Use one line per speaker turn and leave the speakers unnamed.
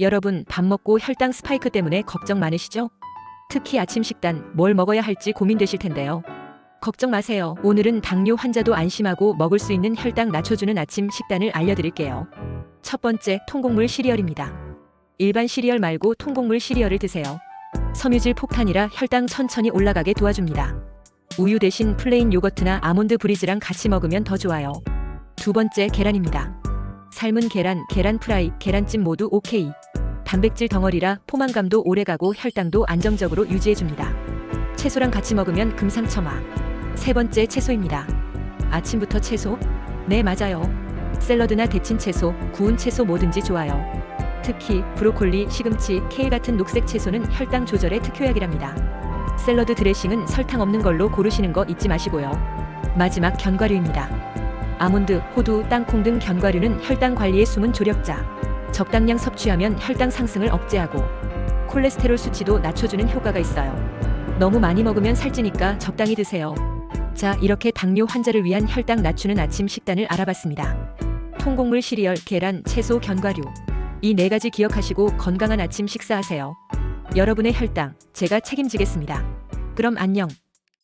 여러분, 밥 먹고 혈당 스파이크 때문에 걱정 많으시죠? 특히 아침 식단 뭘 먹어야 할지 고민되실 텐데요. 걱정 마세요. 오늘은 당뇨 환자도 안심하고 먹을 수 있는 혈당 낮춰주는 아침 식단을 알려드릴게요. 첫 번째, 통곡물 시리얼입니다. 일반 시리얼 말고 통곡물 시리얼을 드세요. 섬유질 폭탄이라 혈당 천천히 올라가게 도와줍니다. 우유 대신 플레인 요거트나 아몬드 브리즈랑 같이 먹으면 더 좋아요. 두 번째, 계란입니다. 삶은 계란, 계란 프라이, 계란찜 모두 오케이. 단백질 덩어리라 포만감도 오래가고 혈당도 안정적으로 유지해줍니다. 채소랑 같이 먹으면 금상첨화. 세 번째 채소입니다. 아침부터 채소? 네, 맞아요. 샐러드나 데친 채소, 구운 채소 뭐든지 좋아요. 특히 브로콜리, 시금치, 케일 같은 녹색 채소는 혈당 조절에 특효약이랍니다. 샐러드 드레싱은 설탕 없는 걸로 고르시는 거 잊지 마시고요. 마지막 견과류입니다. 아몬드, 호두, 땅콩 등 견과류는 혈당 관리의 숨은 조력자. 적당량 섭취하면 혈당 상승을 억제하고 콜레스테롤 수치도 낮춰주는 효과가 있어요. 너무 많이 먹으면 살찌니까 적당히 드세요. 자, 이렇게 당뇨 환자를 위한 혈당 낮추는 아침 식단을 알아봤습니다. 통곡물 시리얼, 계란, 채소, 견과류. 이 네 가지 기억하시고 건강한 아침 식사하세요. 여러분의 혈당, 제가 책임지겠습니다. 그럼 안녕.